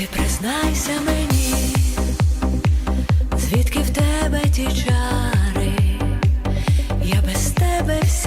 Ти признайся мені, звідки в тебе ті чари, я без тебе всі